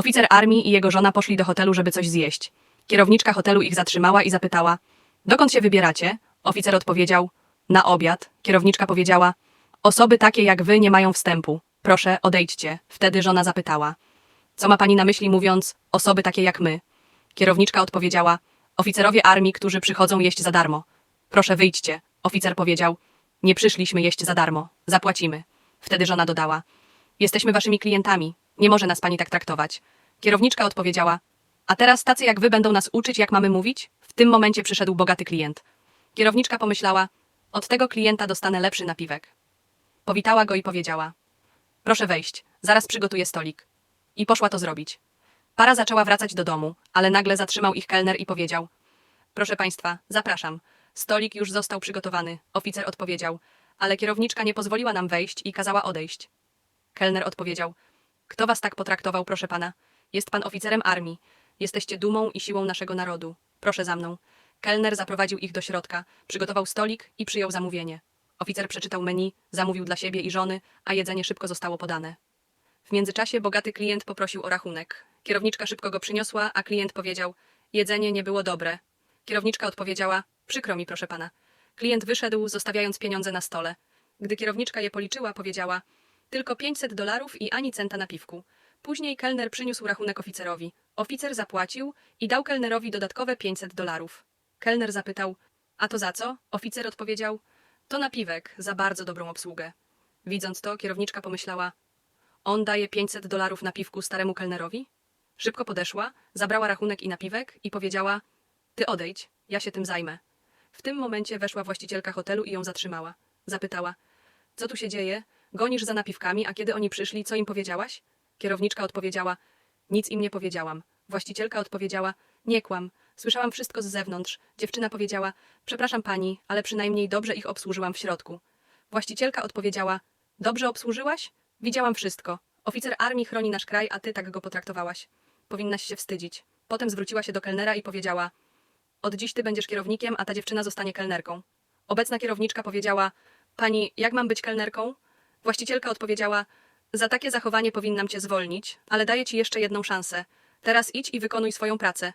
Oficer armii i jego żona poszli do hotelu, żeby coś zjeść. Kierowniczka hotelu ich zatrzymała i zapytała: Dokąd się wybieracie? Oficer odpowiedział: Na obiad. Kierowniczka powiedziała: Osoby takie jak wy nie mają wstępu. Proszę, odejdźcie. Wtedy żona zapytała: Co ma pani na myśli, mówiąc osoby takie jak my? Kierowniczka odpowiedziała: Oficerowie armii, którzy przychodzą jeść za darmo. Proszę, wyjdźcie. Oficer powiedział: Nie przyszliśmy jeść za darmo. Zapłacimy. Wtedy żona dodała: Jesteśmy waszymi klientami. Nie może nas pani tak traktować. Kierowniczka odpowiedziała: A teraz tacy jak wy będą nas uczyć, jak mamy mówić? W tym momencie przyszedł bogaty klient. Kierowniczka pomyślała: Od tego klienta dostanę lepszy napiwek. Powitała go i powiedziała: Proszę wejść, zaraz przygotuję stolik. I poszła to zrobić. Para zaczęła wracać do domu, ale nagle zatrzymał ich kelner i powiedział: Proszę państwa, zapraszam. Stolik już został przygotowany. Oficer odpowiedział: Ale kierowniczka nie pozwoliła nam wejść i kazała odejść. Kelner odpowiedział: Kto was tak potraktował, proszę pana? Jest pan oficerem armii. Jesteście dumą i siłą naszego narodu. Proszę za mną. Kelner zaprowadził ich do środka, przygotował stolik i przyjął zamówienie. Oficer przeczytał menu, zamówił dla siebie i żony, a jedzenie szybko zostało podane. W międzyczasie bogaty klient poprosił o rachunek. Kierowniczka szybko go przyniosła, a klient powiedział: Jedzenie nie było dobre. Kierowniczka odpowiedziała: Przykro mi, proszę pana. Klient wyszedł, zostawiając pieniądze na stole. Gdy kierowniczka je policzyła, powiedziała: Tylko 500 dolarów i ani centa na piwku. Później kelner przyniósł rachunek oficerowi. Oficer zapłacił i dał kelnerowi dodatkowe 500 dolarów. Kelner zapytał: A to za co? Oficer odpowiedział: To napiwek, za bardzo dobrą obsługę. Widząc to, kierowniczka pomyślała: On daje 500 dolarów na piwku staremu kelnerowi? Szybko podeszła, zabrała rachunek i napiwek i powiedziała: Ty odejdź, ja się tym zajmę. W tym momencie weszła właścicielka hotelu i ją zatrzymała. Zapytała: Co tu się dzieje? Gonisz za napiwkami, a kiedy oni przyszli, co im powiedziałaś? Kierowniczka odpowiedziała: Nic im nie powiedziałam. Właścicielka odpowiedziała: Nie kłam. Słyszałam wszystko z zewnątrz. Dziewczyna powiedziała: Przepraszam pani, ale przynajmniej dobrze ich obsłużyłam w środku. Właścicielka odpowiedziała: Dobrze obsłużyłaś? Widziałam wszystko. Oficer armii chroni nasz kraj, a ty tak go potraktowałaś. Powinnaś się wstydzić. Potem zwróciła się do kelnera i powiedziała: Od dziś ty będziesz kierownikiem, a ta dziewczyna zostanie kelnerką. Obecna kierowniczka powiedziała: Pani, jak mam być kelnerką? Właścicielka odpowiedziała: Za takie zachowanie powinnam cię zwolnić, ale daję ci jeszcze jedną szansę. Teraz idź i wykonuj swoją pracę.